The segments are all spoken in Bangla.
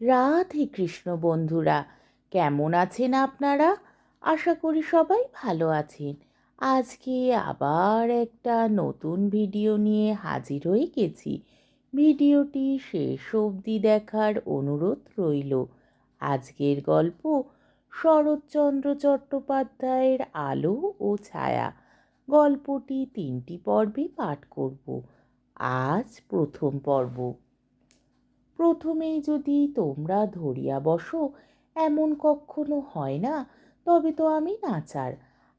রাধে কৃষ্ণ বন্ধুরা, কেমন আছেন আপনারা? আশা করি সবাই ভালো আছেন। আজকে আবার একটা নতুন ভিডিও নিয়ে হাজির হয়ে গেছি। ভিডিওটি শেষ অবধি দেখার অনুরোধ রইল। আজকের গল্প শরৎচন্দ্র চট্টোপাধ্যায়ের আলো ও ছায়া। গল্পটি তিনটি পর্বে পাঠ করব। আজ প্রথম পর্ব। প্রথমেই যদি তোমরা ধরিয়া বসো, এমন কখনো হয় না, তবে তো আমি নাচার।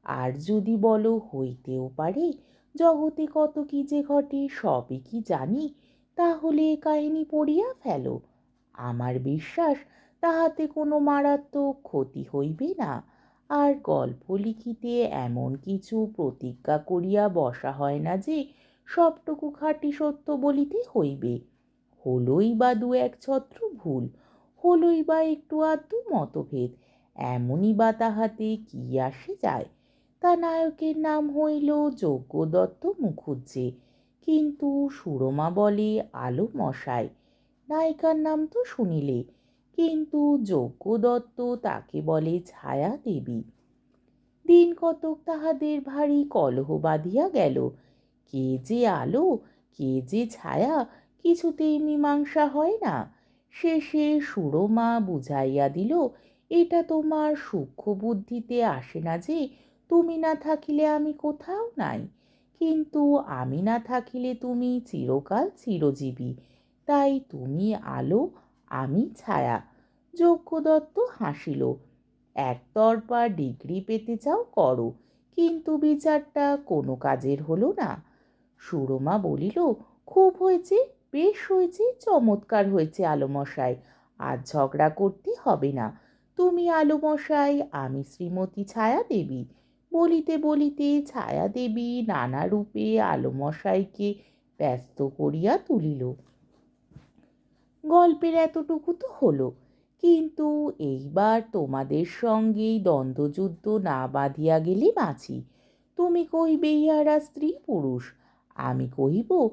আর যদি বলো হইতেও পারে, জগতে কত কি যে ঘটে সবই কি জানি, তাহলে এ কাহিনী পড়িয়া ফেলো। আমার বিশ্বাস, তাহাতে কোনো মারাত্মক ক্ষতি হইবে না। আর গল্প লিখিতে এমন কিছু প্রতিজ্ঞা করিয়া বসা হয় না যে, সবটুকু খাঁটি সত্য বলিতে হইবে। হলোই বা দু এক ছত্র ভুল, হলোই বা একটু আধটু মতভেদ, এমনই বা তাহাতে কি আসে যায়? তা নায়কের নাম হইল যজ্ঞ দত্ত মুখুজ্জে, কিন্তু সুরমা বলে আলো মশাই নায়িকার নাম তো শুনিলে, কিন্তু যজ্ঞ দত্ত তাকে বলে ছায়া দেবী দিন কতক তাহাদের ভারী কলহ বাঁধিয়া গেল, কে যে আলো, কে যে ছায়া কিছুতেই মীমাংসা হয় না। শেষে সুরমা বুঝাইয়া দিল, এটা তোমার সূক্ষ্ম বুদ্ধিতে আসে না যে, তুমি না থাকিলে আমি কোথাও নাই। কিন্তু আমি না থাকিলে তুমি চিরকাল চিরজীবী। তাই তুমি আলো, আমি ছায়া। যজ্ঞ দত্ত হাসিল, একতরফা ডিগ্রি পেতে চাও করো, কিন্তু বিচারটা কোনো কাজের হলো না। সুরমা বলিল, খুব হয়েছে। বেশ হয়েছে, চমৎকার হয়েছে আলোমশাই। আর ঝগড়া করতে হবে না। তুমি আলোমশাই, আমি শ্রীমতী ছায়া দেবী বলিতে বলিতে ছায়া দেবী নানা রূপে আলোমশাইকে ব্যস্ত করিয়া তুলিল। গল্পের এতটুকু তো হলো। কিন্তু এইবার তোমাদের সঙ্গেই দ্বন্দ্বযুদ্ধ না বাঁধিয়া গেলে বাঁচি। তুমি কইবে ইহারা স্ত্রী পুরুষ? আমি কহিব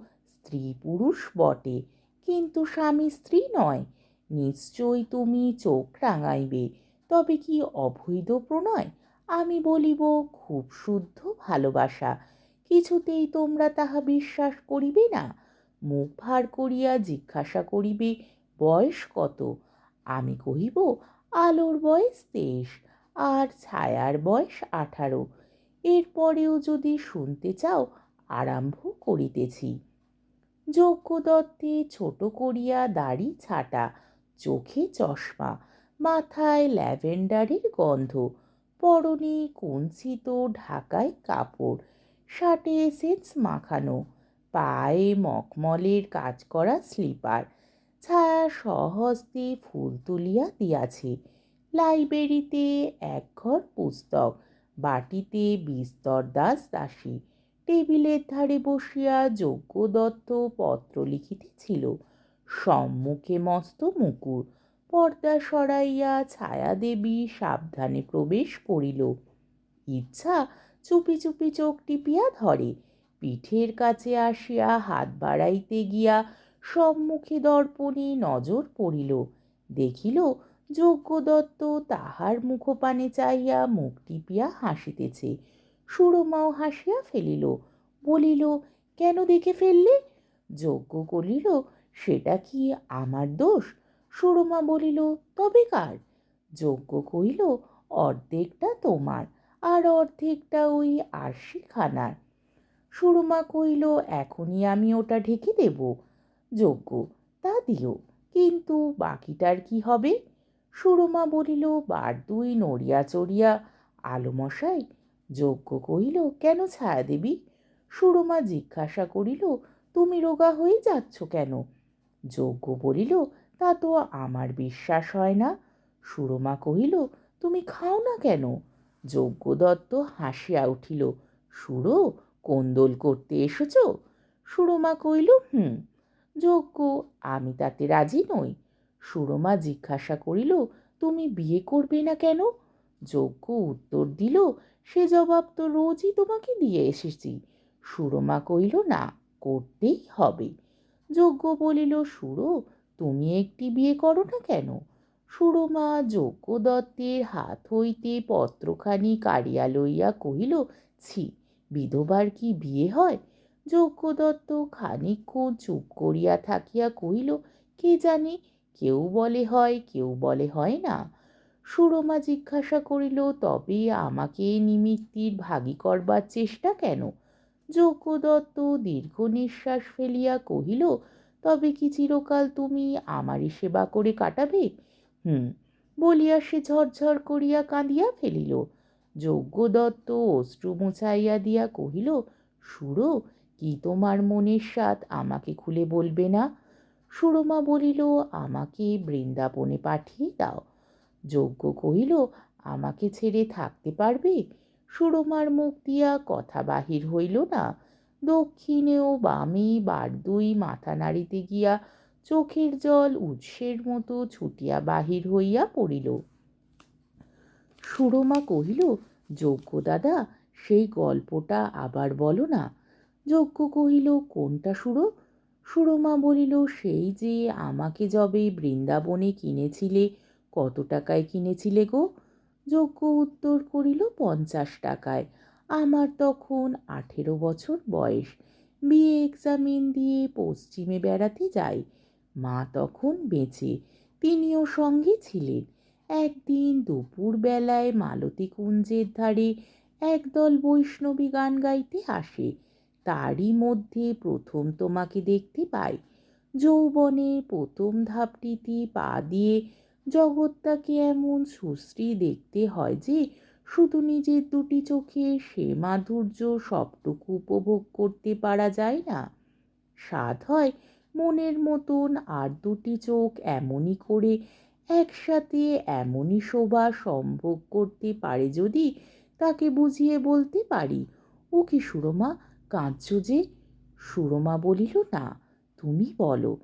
স্ত্রী পুরুষ বটে, কিন্তু স্বামী স্ত্রী নয়। নিশ্চয়ই তুমি চোখ রাঙাইবে, তবে কি অবৈধ প্রণয়? আমি বলিব, খুব শুদ্ধ ভালোবাসা। কিছুতেই তোমরা তাহা বিশ্বাস করিবে না। মুখ ভার করিয়া জিজ্ঞাসা করিবে, বয়স কত? আমি কহিব, আলোর বয়স তেইশ, আর ছায়ার বয়স আঠারো। এরপরেও যদি শুনতে চাও, আরম্ভ করিতেছি। যজ্ঞ দত্তে ছোট করিয়া দাড়ি ছাটা, চোখে চশমা, মাথায় ল্যাভেন্ডারের গন্ধ, পরনে কুঞ্চিত ঢাকায় কাপড়, শার্টে এসেন্স মাখানো, পায়ে মখমলের কাজ করা স্লিপার, ছায়া সহস্তে ফুল তুলিয়া দিয়াছে, লাইব্রেরিতে একঘর পুস্তক, বাটিতে বিস্তর দাস দাসী টেবিলের ধারে বসিয়া যজ্ঞ দত্ত পত্র লিখিতেছিল। সম্মুখে মস্ত মুকুর, পর্দা সরাইয়া ছায়াদেবী সাবধানে প্রবেশ করিল। ইচ্ছা চুপি চুপি চোখ টিপিয়া ধরে, পিঠের কাছে আসিয়া হাত বাড়াইতে গিয়া সম্মুখে দর্পণে নজর পড়িল। দেখিল যজ্ঞ দত্ত তাহার মুখপানে চাইয়া মুখ টিপিয়া হাসিতেছে। সুরমাও হাসিয়া ফেলিল, বলিল, কেন দেখে ফেললে? যজ্ঞ করিল, সেটা কি আমার দোষ? সুরমা বলিল, তবে কার? যজ্ঞ কহিল অর্ধেকটা তোমার, আর অর্ধেকটা ওই আরশি খানার সুরমা কইল এখনই আমি ওটা ঢেকে দেব। যজ্ঞ, তা দিও, কিন্তু বাকিটার কি হবে? সুরমা বলিল, বার দুই নড়িয়া চড়িয়া, আলোমশাই যজ্ঞ কহিল, কেন ছায়া দেবী? সুরমা জিজ্ঞাসা করিল, তুমি রোগা হয়ে যাচ্ছ কেন? যজ্ঞ বলিল, তা তো আমার বিশ্বাস হয় না। সুরমা কহিল, তুমি খাও না কেন? যজ্ঞ দত্ত হাসিয়া উঠিল, সুরো, কোন্দল করতে এসেছ? সুরমা কহিল, হুম। যজ্ঞ, আমি তাতে রাজি নই। সুরমা জিজ্ঞাসা করিল, তুমি বিয়ে করবে না কেন? যজ্ঞ উত্তর দিল সে জবাব তো রোজই তোমাকে দিয়ে এসেছি। সুরমা কইল না, করতেই হবে। যজ্ঞ বলিল, সুরো, তুমি একটি বিয়ে করো না কেন? সুরমা যজ্ঞ দত্তের হাত হইতে পত্রখানি কাড়িয়া লইয়া কহিল, ছি, বিধবার কি বিয়ে হয়? যজ্ঞ দত্ত খানিকক্ষণ চুপ করিয়া থাকিয়া কহিল, কে জানে? কেউ বলে হয়, কেউ বলে হয় না। সুরমা জিজ্ঞাসা করিল, তবে আমাকে নিমিত্তির ভাগী করবার চেষ্টা কেন? যজ্ঞ দত্ত দীর্ঘ নিঃশ্বাস ফেলিয়া কহিল, তবে কি চিরকাল তুমি আমারই সেবা করে কাটাবে? হুম, বলিয়া সে ঝরঝর করিয়া কাঁদিয়া ফেলিল। যজ্ঞ দত্ত অশ্রু মুছাইয়া দিয়া কহিল, সুরো, কি তোমার মনের স্বাদ আমাকে খুলে বলবে না? সুরমা বলিল, আমাকে বৃন্দাবনে পাঠিয়ে দাও। যজ্ঞ কহিল, আমাকে ছেড়ে থাকতে পারবে? সুরমার মুখ দিয়া কথা বাহির হইল না। দক্ষিণে ও বামে বার দুই মাথা নাড়িতে গিয়া চোখের জল উৎসের মতো ছুটিয়া বাহির হইয়া পড়িল। সুরমা কহিল যজ্ঞ দাদা, সেই গল্পটা আবার বলো না। যজ্ঞ কহিল, কোনটা সুরো? সুরমা বলিল, সেই যে আমাকে যবে বৃন্দাবনে কিনেছিলে কত টাকায় কিনেছিলে গো? যজ্ঞ উত্তর করিল পঞ্চাশ টাকায়। আমার তখন আঠেরো বছর বয়স। বিয়ে এক্সামিন দিয়ে পশ্চিমে বেড়াতে যাই। মা তখন বেঁচে, তিনিও সঙ্গে ছিলেন। একদিন দুপুর বেলায় মালতী কুঞ্জের ধারে একদল বৈষ্ণবী গান গাইতে আসে। তারই মধ্যে প্রথম তোমাকে দেখতে পাই। যৌবনে প্রথম ধাপটিতে পা দিয়ে জগৎটাকে এমন সুশ্রী দেখতে হয় যে শুধু নিজের দুটি চোখে সে মাধুর্য সবটুকু উপভোগ করতে পারা যায় না। স্বাদ হয় মনের মতন আর দুটি চোখ এমনই করে একসাথে এমনই শোভা সম্ভোগ করতে পারে যদি তাকে বুঝিয়ে বলতে পারি ও কি সুরমা, কাঁদছ যে? সুরমা বলিল, না, তুমি বলো।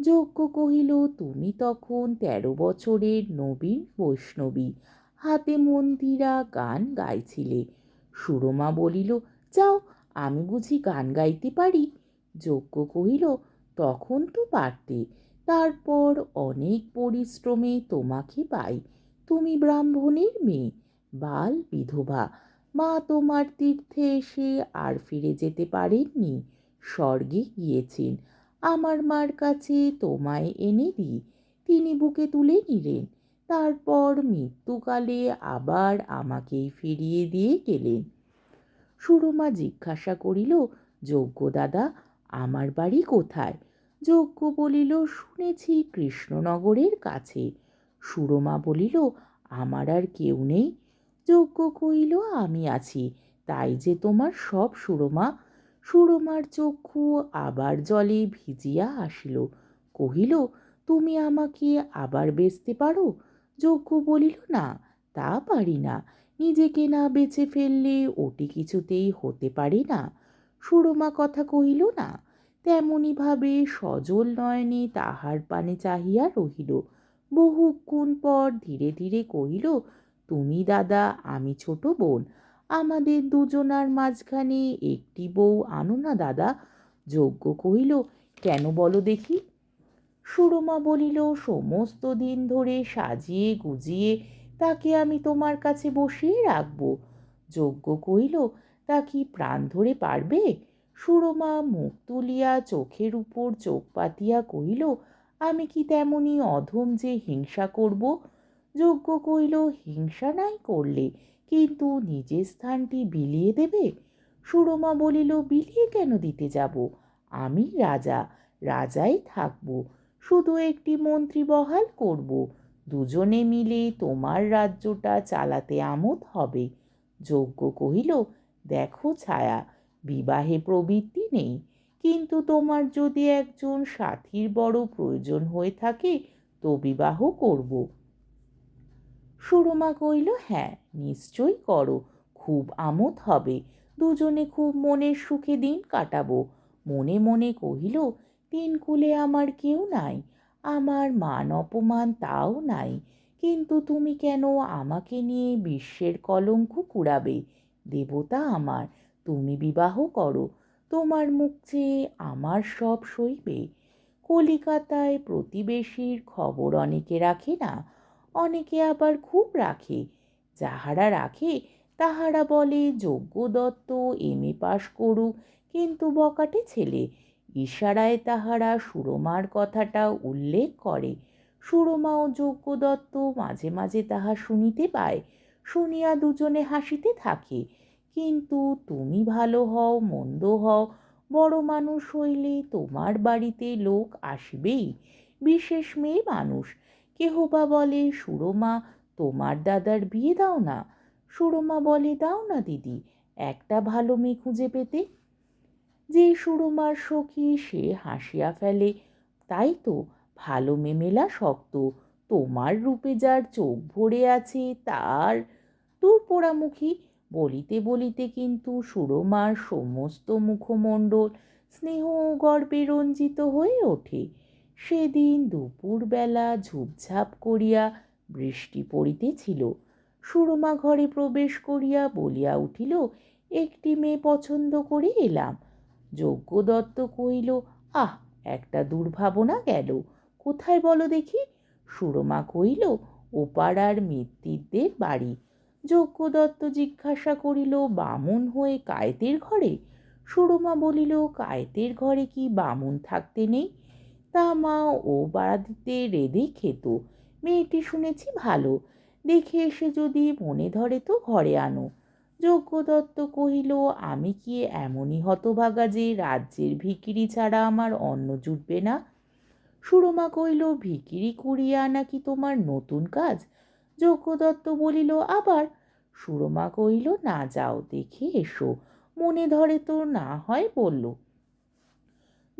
যজ্ঞ কহিল, তুমি তখন তেরো বছরের নবীন বৈষ্ণবী। হাতে মন্দিরা গান গাইছিলে। সুরমা বলিল, যাও, আমি বুঝি গান গাইতে পারি? যজ্ঞ কহিল, তখন তো পারতে। তারপর অনেক পরিশ্রমে তোমাকে পাই। তুমি ব্রাহ্মণের মেয়ে, বাল বিধবা। মা তোমার তীর্থে এসে আর ফিরে যেতে পারেননি। স্বর্গে গিয়েছেন। আমার মার কাছে তোমায় এনে দিই। তিনি বুকে তুলে নিলেন। তারপর মৃত্যুকালে আবার আমাকেই ফিরিয়ে দিয়ে গেলেন। সুরমা জিজ্ঞাসা করিল যজ্ঞ দাদা, আমার বাড়ি কোথায়? যজ্ঞ বলিল, শুনেছি কৃষ্ণনগরের কাছে। সুরমা বলিল, আমার আর কেউ নেই। যজ্ঞ কহিল, আমি আছি। তাই যে তোমার সব সুরমা সুরমার চক্ষু আবার জলে ভিজিয়া আসিল। কহিল, তুমি আমাকে আবার বেচতে পারো? যজ্ঞ বলিল, না, তা পারি না। নিজেকে না বেছে ফেললে ওটি কিছুতেই হতে পারে না। সুরমা কথা কহিল, না, তেমনিভাবে সজল নয়নে তাহার পানে চাহিয়া রহিল। বহুক্ষণ পর ধীরে ধীরে কহিল, তুমি দাদা, আমি ছোট বোন আমাদের দুজনার মাঝখানে একটি বউ আনো না, দাদা। যজ্ঞ কহিল, কেন বলো দেখি? সুরমা বলিল, সমস্ত দিন ধরে সাজিয়ে গুজিয়ে তাকে আমি তোমার কাছে বসিয়ে রাখব। যজ্ঞ কহিল, তা কি প্রাণ ধরে পারবে? সুরমা মুখ তুলিয়া চোখের উপর চোখ পাতিয়া কহিল, আমি কি তেমনি অধম যে হিংসা করব? যজ্ঞ কহিল হিংসা নাই করলে, কিন্তু নিজের স্থানটি বিলিয়ে দেবে? সুরমা বলিল, বিলিয়ে কেন দিতে যাব? আমি রাজা, রাজাই থাকব, শুধু একটি মন্ত্রী বহাল করব। দুজনে মিলে তোমার রাজ্যটা চালাতে আমোদ হবে। যজ্ঞ কহিল, দেখো ছায়া, বিবাহে প্রবৃত্তি নেই, কিন্তু তোমার যদি একজন সাথীর বড় প্রয়োজন হয়ে থাকে, তো বিবাহ করব। সুরমা কইল হ্যাঁ নিশ্চয়ই করো, খুব আমোদ হবে। দুজনে খুব মনের সুখে দিন কাটাবো। মনে মনে কহিল, তিন কুলে আমার কেউ নাই, আমার মান অপমান তাও নাই। কিন্তু তুমি কেন আমাকে নিয়ে বিশ্বের কলঙ্ক কুড়াবে? দেবতা আমার, তুমি বিবাহ করো, তোমার মুখ চেয়ে আমার সব সইবে। কলিকাতায় প্রতিবেশীর খবর অনেকে রাখে না অনেকে আবার খুব রাখে। যাহারা রাখে, তাহারা বলে যজ্ঞ দত্ত এম এ পাশ করুক। কিন্তু বকাটে ছেলে ইশারায় তাহারা সুরমার কথাটা উল্লেখ করে। সুরমা ও যজ্ঞ দত্ত, মাঝে মাঝে তাহা শুনিতে পায়, শুনিয়া দুজনে হাসিতে থাকে। কিন্তু তুমি ভালো হও, মন্দ হও, বড় মানুষ হইলে তোমার বাড়িতে লোক আসবেই, বিশেষ মেয়ে মানুষ। কেহ বা বলে, সুরমা, তোমার দাদার বিয়ে দাও না। সুরমা বলে, দাও না দিদি, একটা ভালো মেয়ে খুঁজে পেতে। যে সুরমার সখী, সে হাসিয়া ফেলে, তাই তো ভালো মেমেলা শক্ত। তোমার রূপে যার চোখ ভরে আছে, তার দূর পোড়ামুখী। বলিতে বলিতে কিন্তু সুরমার সমস্ত মুখমণ্ডল, স্নেহ গর্বে রঞ্জিত হয়ে ওঠে। সেদিন দুপুরবেলা ঝুপঝাপ করিয়া বৃষ্টি পড়িতেছিল সুরমা ঘরে প্রবেশ করিয়া বলিয়া উঠিল, একটি মেয়ে পছন্দ করে এলাম। যজ্ঞ দত্ত কহিল, আহ, একটা দুর্ভাবনা গেল। কোথায় বলো দেখি? সুরমা কহিল, ওপাড়ার মিত্তিরদের বাড়ি। যজ্ঞ দত্ত জিজ্ঞাসা করিল, বামুন হয়ে কায়েতের ঘরে? সুরমা বলিল, কায়েতের ঘরে কি বামুন থাকতে নেই? তা মা ও বাড়িতে রেঁধে খেত। মেয়েটি শুনেছি ভালো। দেখে এসে যদি মনে ধরে তো ঘরে আনো। যজ্ঞ দত্ত কহিল, আমি কি এমনই হতভাগা যে রাজ্যের ভিকিরি ছাড়া আমার অন্ন জুটবে না? সুরমা কহিল, ভিকিরি কুড়িয়া নাকি তোমার নতুন কাজ? যজ্ঞ দত্ত বলিল, আবার? সুরমা কহিল, না যাও, দেখে এসো। মনে ধরে তো না হয় বলল।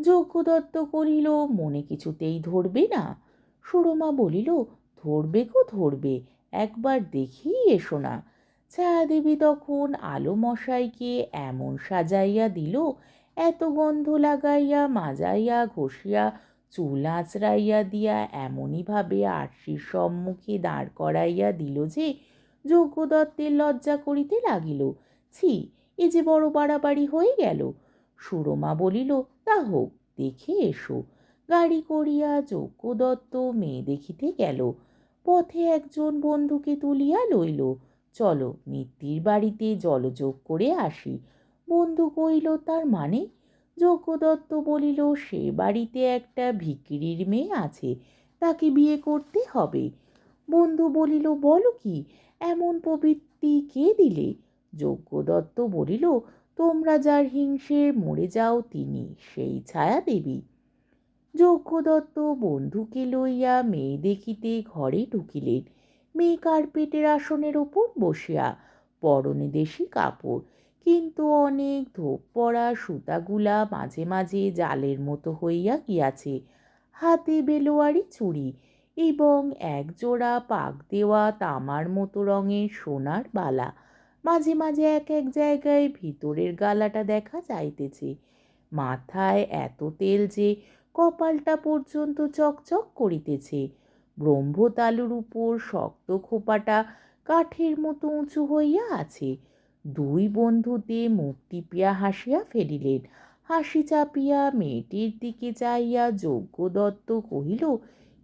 যজ্ঞ দত্ত করিল, মনে কিছুতেই ধরবে না। সুরমা বলিল, ধরবে গো, ধরবে, একবার দেখেই এসো না। ছায়াদেবী তখন আলো মশাইকে এমন সাজাইয়া দিল, এত গন্ধ লাগাইয়া, মাজাইয়া, ঘষিয়া, চুল আঁচড়াইয়া দিয়া এমনইভাবে আরশির সম্মুখে দাঁড় করাইয়া দিল যে, যজ্ঞদত্তের লজ্জা করিতে লাগিল। ছি, এ যে বড় বাড়াবাড়ি হয়ে গেল। সুরমা বলিল, তা হোক, দেখে এসো। গাড়ি করিয়া যজ্ঞ দত্ত মেয়ে দেখিতে গেল। পথে একজন বন্ধুকে তুলিয়া লইল। চলো মিত্তির বাড়িতে জলযোগ করে আসি। বন্ধু কইল তার মানে? যজ্ঞ দত্ত বলিল, সে বাড়িতে একটা ভিকিরির মেয়ে আছে, তাকে বিয়ে করতে হবে। বন্ধু বলিল, বলো কি, এমন প্রবৃত্তি কে দিলে? যজ্ঞ দত্ত বলিল তোমরা যার হিংসে মরে যাও, তিনি সেই ছায়া দেবী যজ্ঞ দত্ত বন্ধুকে লইয়া মেয়ে দেখিতে ঘরে ঢুকিলেন। মেয়ে কার্পেটের আসনের ওপর বসিয়া, পরনে দেশি কাপড়, কিন্তু অনেক ধোপ পড়া সুতাগুলা মাঝে মাঝে জালের মতো হইয়া গিয়াছে। হাতে বেলোয়ারি চুড়ি এবং একজোড়া পাক দেওয়া তামার মতো রঙের সোনার বালা। মাঝে মাঝে এক এক জায়গায় ভিতরের গালাটা দেখা যাইতেছে। মাথায় এত তেল যে কপালটা পর্যন্ত চকচক করিতেছে। ব্রহ্মতালুর উপর শক্ত খোপাটা কাঠের মতো উঁচু হইয়া আছে। দুই বন্ধুতে মুখ টিপিয়া হাসিয়া ফেলিলেন। হাসি চাপিয়া মেয়েটির দিকে চাইয়া যজ্ঞ দত্ত কহিল,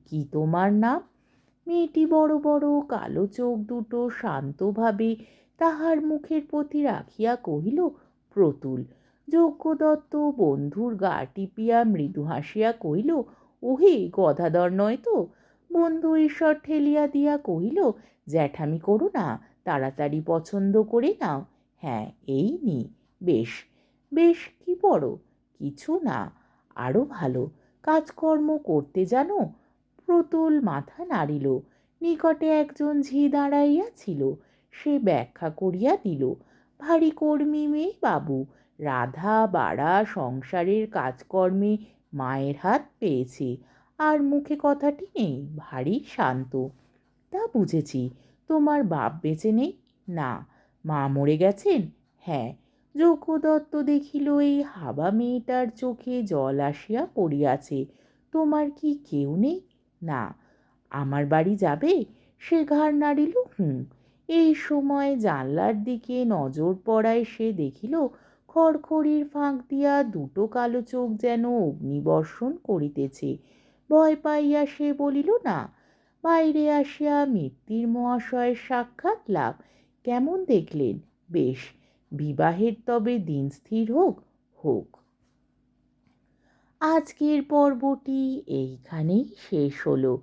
কি তোমার নাম? মেয়েটি বড় বড় কালো চোখ দুটো শান্তভাবে তাহার মুখের প্রতি রাখিয়া কহিল, প্রতুল যজ্ঞ দত্ত বন্ধুর গা টিপিয়া মৃদু হাসিয়া কহিল, ওহে গদাধর নয় তো? বন্ধু ঈশ্বর ঠেলিয়া দিয়া কহিল, জ্যাঠামি করো না, তাড়াতাড়ি পছন্দ করে নাও। হ্যাঁ এই নি, বেশ বেশ, কি বড় কিছু না আরও ভালো, কাজকর্ম করতে জানো? প্রতুল মাথা নাড়িল, নিকটে একজন ঝি দাঁড়াইয়া ছিল। সে ব্যাখ্যা করিয়া দিল, ভারী কর্মী মেয়ে বাবু, রাধা, বাড়া, সংসারের কাজকর্মে মায়ের হাত পেয়েছে, আর মুখে কথাটি নেই, ভারী শান্ত। তা বুঝেছি, তোমার বাপ বেঁচে নেই? না। মা মরে গেছেন? হ্যাঁ। যজ্ঞ দত্ত দেখিল, এই হাবা মেয়েটার চোখে জল আসিয়া পড়িয়াছে। তোমার কি কেউ নেই? না। আমার বাড়ি যাবে? সে ঘাড় নাড়িল, হুম। এই সময় জানলার দিকে নজর পড়ায় সে দেখিল, খড়খড়ির ফাঁক দিয়া দুটো কালো চোখ যেন অগ্নিবর্ষণ করিতেছে। ভয় পাইয়া সে বলিল, না, বাইরে আসিয়া মিত্তির মহাশয়ের সাক্ষাৎ লাভ কেমন দেখলেন? বেশ, বিবাহের তবে দিন স্থির হোক হোক। আজকের পর্বটি এইখানেই শেষ হলো।